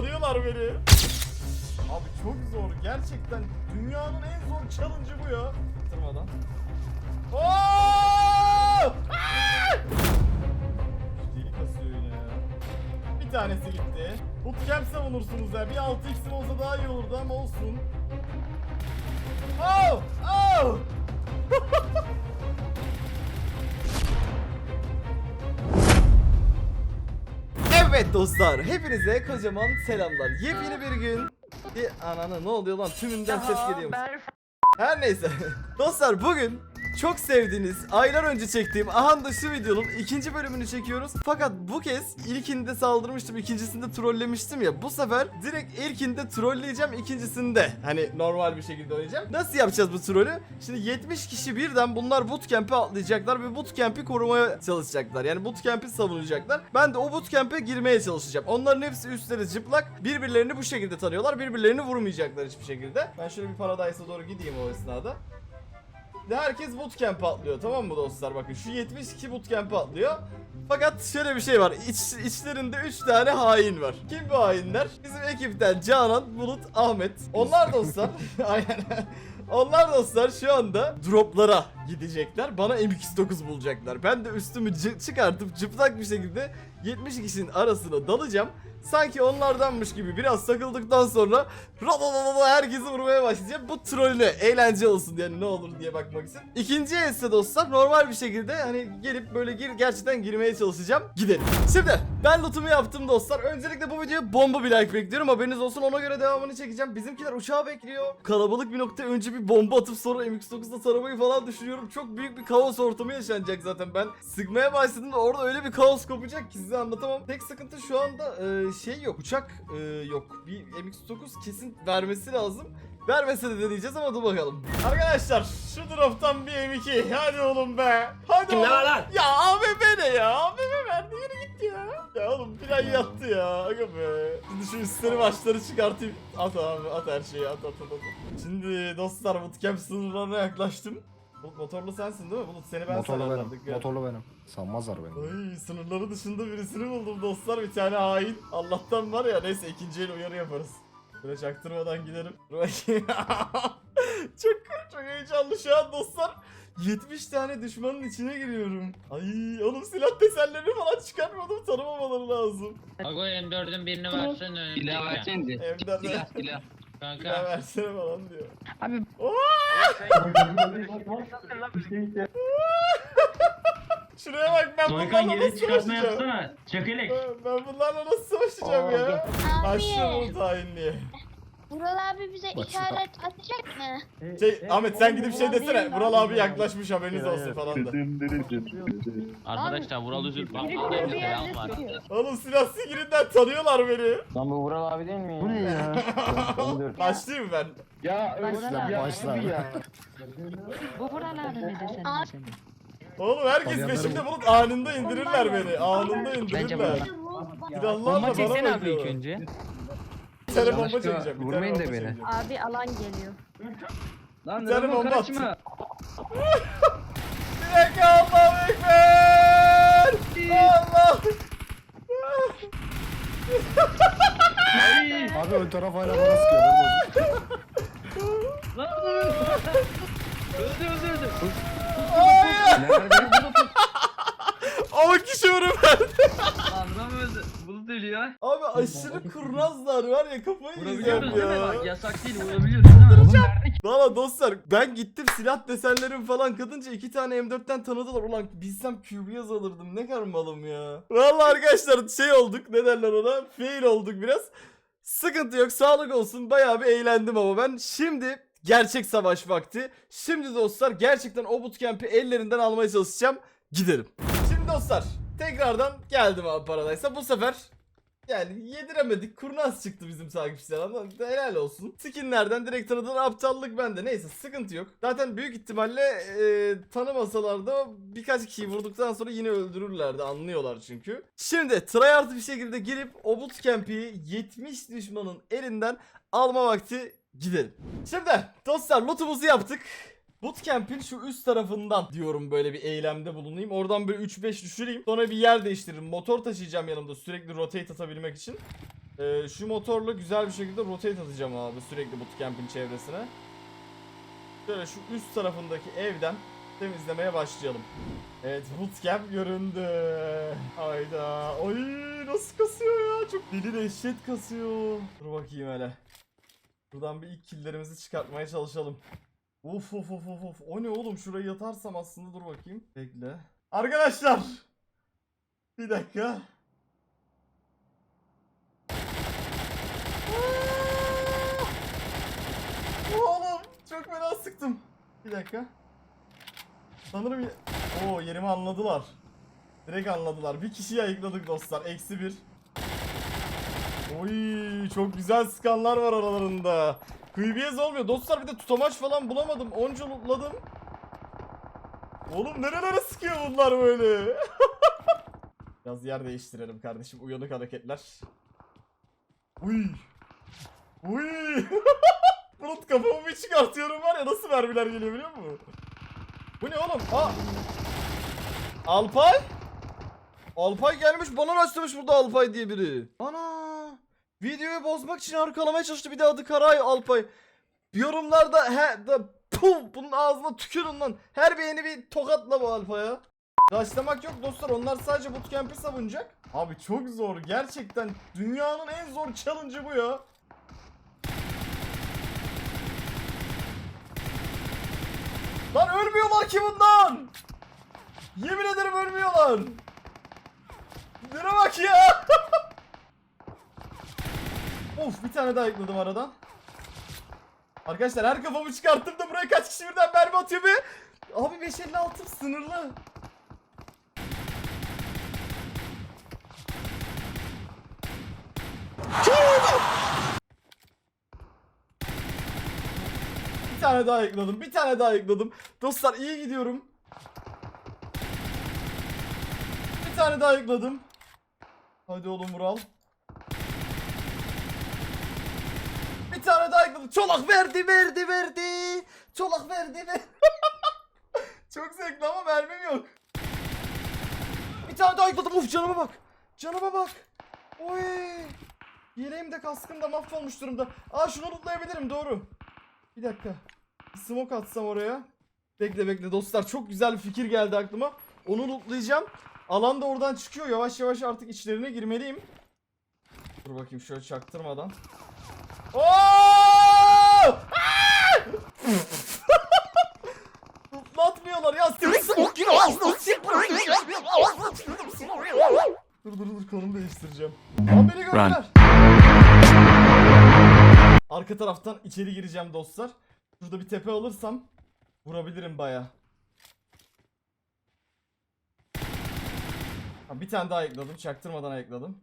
tanıyorlar beni. Abi çok zor gerçekten. Dünyanın en zor challenge'ı bu ya. Tırmadan. Oo! Deli kasıyor yine ya. Bir tanesi gitti. Bootcamp savunursunuz ya. Bir 6x'im olsa daha iyi olurdu ama olsun. Oh! Oh! Evet dostlar, hepinize kocaman selamlar. Yepyeni bir gün. Bir ananı ne oluyor lan? Tümünden ses geliyormuş. Her neyse. Dostlar bugün çok sevdiğiniz, aylar önce çektiğim aha da şu videonun ikinci bölümünü çekiyoruz. Fakat bu kez ilkinde saldırmıştım, ikincisinde trollemiştim ya. Bu sefer direkt ilkinde trolleyeceğim, ikincisinde hani normal bir şekilde oynayacağım. Nasıl yapacağız bu trolü? Şimdi 70 kişi birden bunlar bootcamp'e atlayacaklar ve bootcamp'i korumaya çalışacaklar. Yani bootcamp'i savunacaklar. Ben de o bootcamp'e girmeye çalışacağım. Onların hepsi üstleri çıplak. Birbirlerini bu şekilde tanıyorlar. Birbirlerini vurmayacaklar hiçbir şekilde. Ben şöyle bir Paradise'a doğru gideyim o esnada. Herkes bootcamp'e atlıyor tamam mı dostlar bakın şu 72 bootcamp'e atlıyor. Fakat şöyle bir şey var İç, içlerinde 3 tane hain var. Kim bu hainler? Bizim ekipten Canan, Bulut, Ahmet. Onlar dostlar aynen. Onlar dostlar şu anda droplara gidecekler. Bana MX9 bulacaklar. Ben de üstümü çıkartıp çıplak bir şekilde 70 kişinin arasına dalacağım. Sanki onlardanmış gibi biraz takıldıktan sonra Radadadada herkesi vurmaya başlayacağım. Bu trollüne eğlence olsun yani ne olur diye bakmak için. İkinci esse dostlar normal bir şekilde hani gelip böyle gir gerçekten girmeye çalışacağım. Gidelim. Şimdi ben lootumu yaptım dostlar. Öncelikle bu videoya bomba bir like bekliyorum. Haberiniz olsun ona göre devamını çekeceğim. Bizimkiler uçağı bekliyor. Kalabalık bir nokta önce bir bomba atıp sonra MX-9'da taramayı falan düşünüyorum. Çok büyük bir kaos ortamı yaşanacak zaten. Ben sıkmaya başladığımda orada öyle bir kaos kopacak ki size anlatamam. Tek sıkıntı şu anda e, şey yok. Uçak e, yok. Bir MX-9 kesin vermesi lazım. Vermese de deneyeceğiz ama dur bakalım. Arkadaşlar şu droptan bir M2. Hadi oğlum be. Hadi Kim oğlum. lan? Ya AVM ne ya? AVM verdi yürü git ya. Ya oğlum plan yattı ya. Aga be. Şimdi şu üstleri başları çıkartayım. At abi at her şeyi at at at. at. Şimdi dostlar bootcamp sınırlarına yaklaştım. Bulut motorlu sensin değil mi? Bulut seni ben Motorlu benim. dikkat. Motorlu benim. Sanmazlar beni. Ay sınırları dışında birisini buldum dostlar bir tane hain. Allah'tan var ya neyse ikinci el uyarı yaparız. Böyle çaktırmadan bakayım. çok çok heyecanlı şu an dostlar. 70 tane düşmanın içine giriyorum. Ay oğlum silah desenlerini falan çıkartmadım tanımamaları lazım. Ago M4'ün birini versene. Silah versene. Evden Silah silah. Silah Kanka. versene falan diyor. Abi Şuraya bak ben Soykan bunlarla geri nasıl çıkartma savaşacağım? yapsana. Çökelek. Ben- Ben bunlarla nasıl savaşacağım ya? Abi, bu hainliğe. Vural abi bize Bak işaret atacak mı? Şey Ahmet sen gidip şey desene. Vural abi yaklaşmış haberiniz olsun falan da. Arkadaşlar Vural Üzül bak biri bana bir selam var. Oğlum silah sigirinden tanıyorlar beni. Lan bu Vural abi değil mi? Bu ne ya? Başlayayım ben. Ya Başla, ya, başla. abi ya. Bu Vural abi ne desene Abi. Oğlum herkes peşimde bulut anında indirirler beni. Anında indirirler. Silahlarla bana bakıyor. önce. Tane bomba Yanlışlıkla çekeceğim. Bir tane vurmayın bomba da beni. çekeceğim. Abi alan geliyor. Lan Bir tane neden bomba kaçma? Bir dakika Allahu Ekber. Allah. Abi ön taraf hala bana sıkıyor. haberin olsun. Lan öldü. Öldü öldü öldü. Hayır. Nerede? 10 kişi vuruyor ben. Öldü. Abi aşırı kurnazlar var ya kafayı yiyeceğim Vurabiliyoruz değil mi? ya. Bak yasak değil vurabiliyoruz değil mi? Valla dostlar ben gittim silah desenlerim falan kadınca iki tane M4'ten tanıdılar. Ulan bilsem QB'yaz alırdım ne kadar malım ya. Valla arkadaşlar şey olduk ne derler ona fail olduk biraz. Sıkıntı yok sağlık olsun bayağı bir eğlendim ama ben şimdi gerçek savaş vakti. Şimdi dostlar gerçekten o bootcamp'i ellerinden almaya çalışacağım. Gidelim. Şimdi dostlar tekrardan geldim abi Paradise'a bu sefer yani yediremedik. Kurnaz çıktı bizim takipçiler ama helal olsun. Skinlerden direkt tanıdılar aptallık bende. Neyse sıkıntı yok. Zaten büyük ihtimalle e, tanımasalar da birkaç kişiyi vurduktan sonra yine öldürürlerdi. Anlıyorlar çünkü. Şimdi tryhard bir şekilde girip o bootcamp'i 70 düşmanın elinden alma vakti gidelim. Şimdi dostlar lootumuzu yaptık. Bootcamp'in şu üst tarafından diyorum böyle bir eylemde bulunayım. Oradan böyle 3-5 düşüreyim. Sonra bir yer değiştiririm. Motor taşıyacağım yanımda sürekli rotate atabilmek için. Ee, şu motorla güzel bir şekilde rotate atacağım abi sürekli bootcamp'in çevresine. Şöyle şu üst tarafındaki evden temizlemeye başlayalım. Evet bootcamp göründü. Hayda. Oy nasıl kasıyor ya? Çok deli dehşet kasıyor. Dur bakayım hele. Buradan bir ilk killlerimizi çıkartmaya çalışalım. Of of of of of. O ne oğlum? Şuraya yatarsam aslında dur bakayım. Bekle. Arkadaşlar. Bir dakika. Oğlum çok fena sıktım. Bir dakika. Sanırım ye- Oo yerimi anladılar. Direkt anladılar. Bir kişiyi ayıkladık dostlar. Eksi bir. Oy çok güzel skanlar var aralarında. Kıybiyez olmuyor. Dostlar bir de tutamaç falan bulamadım. Onca lootladım. Oğlum nerelere sıkıyor bunlar böyle? Biraz yer değiştirelim kardeşim. Uyanık hareketler. Uy. Uy. Bulut kafamı bir çıkartıyorum var ya nasıl mermiler geliyor biliyor musun? Bu ne oğlum? Aa. Alpay? Alpay gelmiş bana rastlamış burada Alpay diye biri. Ana. Videoyu bozmak için arkalamaya çalıştı bir de adı Karay Alpay. Yorumlarda he da pum bunun ağzına tükürün lan. Her beğeni bir tokatla bu Alpay'a. Raşlamak yok dostlar onlar sadece bootcamp'i savunacak. Abi çok zor gerçekten dünyanın en zor challenge'ı bu ya. Lan ölmüyorlar ki bundan. Yemin ederim ölmüyorlar. Nere bak ya. of bir tane daha ekledim aradan. Arkadaşlar her kafamı çıkarttım da buraya kaç kişi birden mermi atıyor be. Abi 556 sınırlı. Bir tane daha ekledim. Bir tane daha ekledim. Dostlar iyi gidiyorum. Bir tane daha ekledim. Hadi oğlum Vural. Tane daha ekledim. Çolak verdi verdi verdi. Çolak verdi verdi. Çok zevkli ama mermim yok. Bir tane daha ekledim. Uf canıma bak. Canıma bak. Oy. Yeleğim de kaskım da mahvolmuş durumda. Aa şunu unutlayabilirim doğru. Bir dakika. Smoke atsam oraya. Bekle bekle dostlar çok güzel bir fikir geldi aklıma. Onu lootlayacağım. Alan da oradan çıkıyor. Yavaş yavaş artık içlerine girmeliyim. Dur bakayım şöyle çaktırmadan. Oo! Aa! Lootlatmıyorlar ya. Dur dur dur konumu değiştireceğim. Lan beni gördüler. Arka taraftan içeri gireceğim dostlar. Şurada bir tepe alırsam vurabilirim baya. Bir tane daha ayıkladım. Çaktırmadan ayıkladım.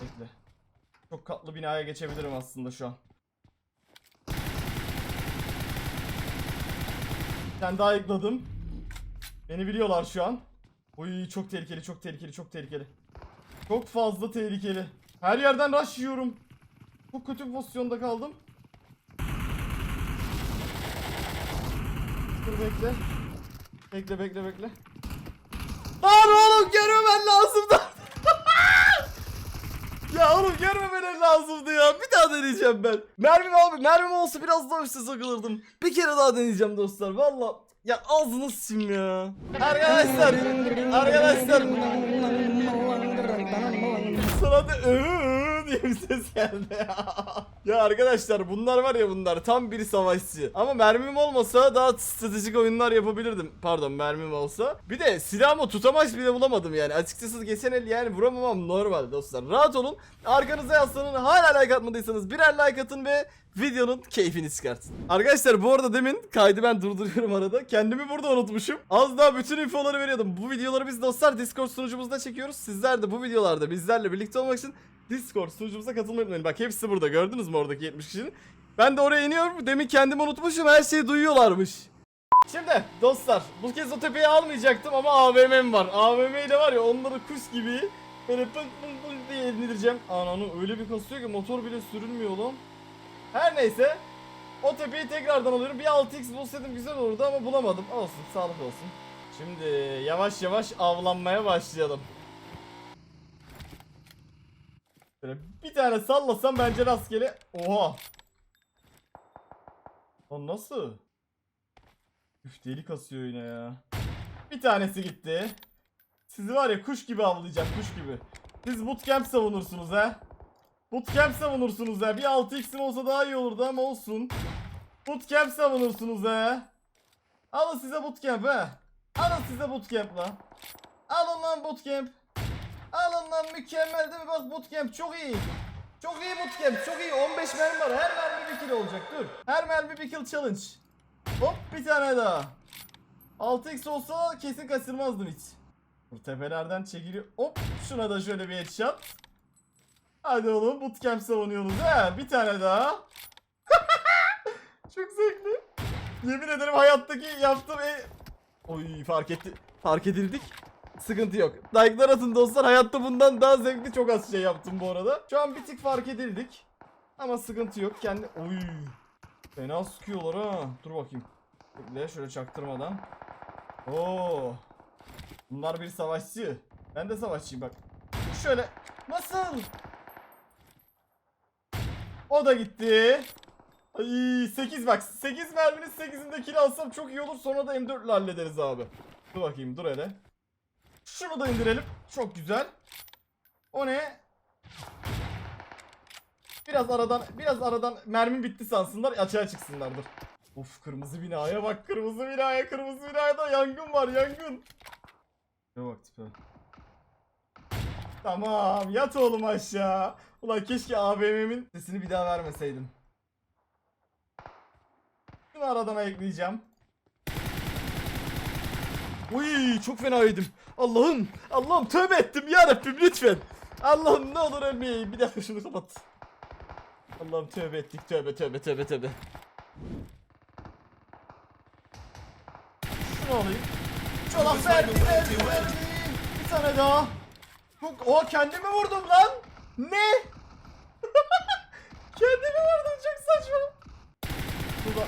Bekle. Çok katlı binaya geçebilirim aslında şu an. Tane daha ayıkladım. Beni biliyorlar şu an. Oy çok tehlikeli, çok tehlikeli, çok tehlikeli. Çok fazla tehlikeli. Her yerden rush yiyorum. Çok kötü bir pozisyonda kaldım. Dur bekle. Bekle bekle bekle. Lan oğlum görmemen lazımdı. Ya oğlum görmemen lazımdı ya. Bir daha deneyeceğim ben. Mermim abi mermim olsa biraz daha üstte sakılırdım. Bir kere daha deneyeceğim dostlar. Valla ya ağzını sim ya. Arkadaşlar. Arkadaşlar. Sana da diye bir ses geldi. ya arkadaşlar bunlar var ya bunlar tam bir savaşçı. Ama mermim olmasa daha stratejik oyunlar yapabilirdim. Pardon mermim olsa. Bir de silahımı tutamaç bile bulamadım yani. Açıkçası geçen el yani vuramamam normal dostlar. Rahat olun. Arkanıza yaslanın. Hala like atmadıysanız birer like atın ve videonun keyfini çıkartın. Arkadaşlar bu arada demin kaydı ben durduruyorum arada. Kendimi burada unutmuşum. Az daha bütün infoları veriyordum. Bu videoları biz dostlar Discord sunucumuzda çekiyoruz. Sizler de bu videolarda bizlerle birlikte olmak için Discord sunucumuza katılmayı unutmayın. Bak hepsi burada gördünüz mü oradaki 70 kişinin. Ben de oraya iniyorum. Demin kendimi unutmuşum. Her şeyi duyuyorlarmış. Şimdi dostlar bu kez o tepeyi almayacaktım ama AVM'm var. AVM ile var ya onları kuş gibi böyle pıng pıng pıng diye indireceğim. Ananı öyle bir kasıyor ki motor bile sürülmüyor lan. Her neyse o tepeyi tekrardan alıyorum. Bir 6x bulsaydım güzel olurdu ama bulamadım. Olsun sağlık olsun. Şimdi yavaş yavaş avlanmaya başlayalım. Böyle bir tane sallasam bence rastgele. Oha. Lan nasıl? Üf deli kasıyor yine ya. Bir tanesi gitti. Sizi var ya kuş gibi avlayacak kuş gibi. Siz bootcamp savunursunuz ha. Bootcamp savunursunuz ha. Bir 6x'im olsa daha iyi olurdu ama olsun. Bootcamp savunursunuz ha. Alın size bootcamp ha. Alın size bootcamp lan. Alın lan bootcamp. Alın lan mükemmel değil mi? Bak bootcamp çok iyi. Çok iyi bootcamp çok iyi. 15 mermi var. Her mermi bir kill olacak. Dur. Her mermi bir kill challenge. Hop bir tane daha. 6x olsa kesin kaçırmazdım hiç. Bu tepelerden çekiliyor. Hop şuna da şöyle bir headshot. Hadi oğlum bootcamp savunuyoruz ha. Bir tane daha. Çok zevkli. Yemin ederim hayattaki yaptığım en... Oy fark etti. Fark edildik. Sıkıntı yok. Like'lar atın dostlar. Hayatta bundan daha zevkli çok az şey yaptım bu arada. Şu an bir tık fark edildik. Ama sıkıntı yok. Kendi... Oy. Fena sıkıyorlar ha. Dur bakayım. Bekle şöyle çaktırmadan. Oo. Bunlar bir savaşçı. Ben de savaşçıyım bak. Şöyle. Nasıl? O da gitti. Ay 8 bak 8 merminin 8'inde kill alsam çok iyi olur sonra da M4 ile hallederiz abi. Dur bakayım dur hele. Şunu da indirelim. Çok güzel. O ne? Biraz aradan biraz aradan mermi bitti sansınlar açığa çıksınlar dur. Of kırmızı binaya bak kırmızı binaya kırmızı binada yangın var yangın. Ne bak tipe. Tamam yat oğlum aşağı. Ulan keşke AVM'min sesini bir daha vermeseydim. Şunu aradan ayıklayacağım. Uy çok fena yedim. Allah'ım Allah'ım tövbe ettim ya Rabbim lütfen. Allah'ım ne olur ölmeyeyim. Bir dakika şunu kapat. Allah'ım tövbe ettik tövbe tövbe tövbe tövbe. Şunu alayım. Çolak verdi verdi verdi. Bir tane daha. O kendimi vurdum lan. Ne? kendimi vurdum çok saçma. Burada.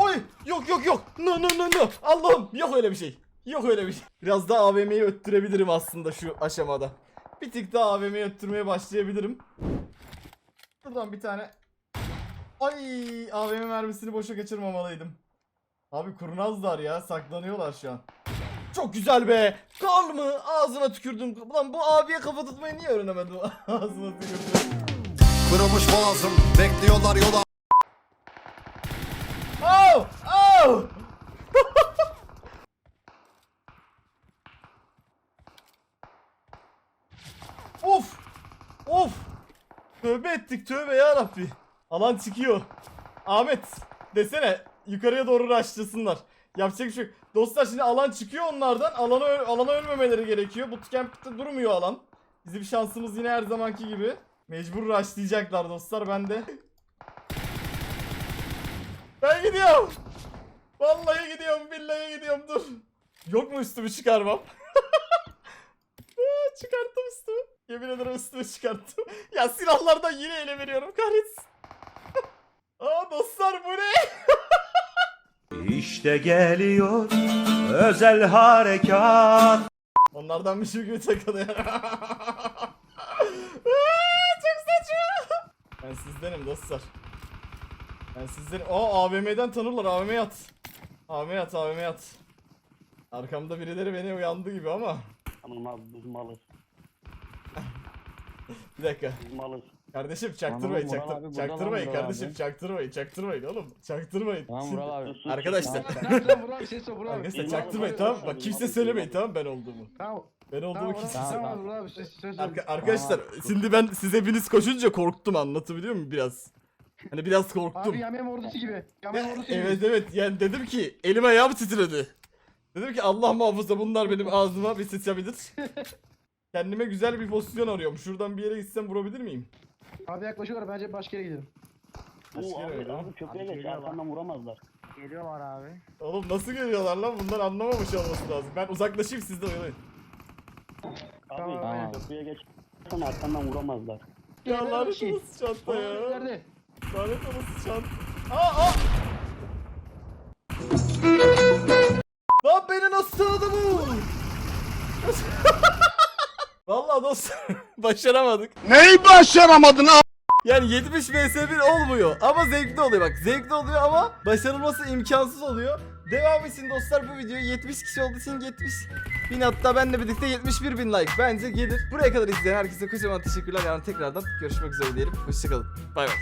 Oy yok yok yok. No no no no. Allah'ım yok öyle bir şey. Yok öyle bir şey. Biraz daha AVM'yi öttürebilirim aslında şu aşamada. Bir tık daha AVM'yi öttürmeye başlayabilirim. Buradan bir tane. Ay AVM mermisini boşa kaçırmamalıydım. Abi kurnazlar ya saklanıyorlar şu an. Çok güzel be. Kal mı? Ağzına tükürdüm. Ulan bu abiye kafa tutmayı niye öğrenemedim? Ağzına tükürdüm. Kırılmış boğazım bekliyorlar yola Oh! Oh! of! Of! Tövbe ettik tövbe ya Rabbi. Alan çıkıyor. Ahmet desene yukarıya doğru raşlasınlar. Yapacak bir şey yok. Dostlar şimdi alan çıkıyor onlardan. Alana, alana ölmemeleri gerekiyor. Bootcamp'te durmuyor alan. Bizim şansımız yine her zamanki gibi. Mecbur rushlayacaklar dostlar ben de. Ben gidiyorum. Vallahi gidiyorum, billahi gidiyorum dur. Yok mu üstümü çıkarmam? Çıkarttım üstümü. Yemin ederim üstümü çıkarttım. Ya silahlardan yine ele veriyorum kahretsin. Aa dostlar bu ne? İşte geliyor özel harekat. Onlardan bir şey gibi takılıyor. Çok saçma. Ben sizdenim dostlar. Ben sizdenim. Aa AVM'den tanırlar. AVM'ye at. AVM'ye at, AVM'ye at. Arkamda birileri beni uyandı gibi ama. Tamam abi biz malız. Bir dakika. Biz malız. Kardeşim çaktırmayın, Tamam, Vural çaktır, abi, çaktırmayın Vural kardeşim, abi. çaktırmayın, çaktırmayın oğlum, çaktırmayın. Tamam Şimdi- Vural abi. Arkadaşlar, Nereden Vural Vural arkadaşlar Vural çaktırmayın tamam Vural Bak kimse Vural söylemeyin Vural tamam ben olduğumu. Tamam. Ben olduğumu Tamam kimse Vural söylemeyin. tamam Vural abi ses söz Arka- arkadaşlar şimdi ben size hepiniz koşunca korktum anlatabiliyor muyum biraz? Hani biraz korktum. Abi Yamyam ordusu gibi. Yamyam ordusu gibi. Evet evet yani dedim ki elim ayağım titredi. Dedim ki Allah muhafaza bunlar benim ağzıma bir sıçabilir. Kendime güzel bir pozisyon arıyorum. Şuradan bir yere gitsem vurabilir miyim? Abi yaklaşıyorlar bence başka yere gidelim. Oo, yere abi, abi köprüye geç arkandan vuramazlar. Geliyorlar abi. Oğlum nasıl geliyorlar lan? Bunlar anlamamış olması lazım. Ben uzaklaşayım siz de oynayın. Abi Tamam. köprüye geç. Sana arkandan vuramazlar. Ya lanet bir şey. olası çanta ya. nerede? Lanet olası çanta. Aa aa! Vallahi dostlar başaramadık. Neyi başaramadın abi? Yani 70 vs 1 olmuyor ama zevkli oluyor bak zevkli oluyor ama başarılması imkansız oluyor. Devam için dostlar bu videoyu 70 kişi olduğu için 70 bin hatta benle birlikte 71 bin like bence gelir. Buraya kadar izleyen herkese kocaman teşekkürler. Yani tekrardan görüşmek üzere diyelim. Hoşçakalın. Bay bay.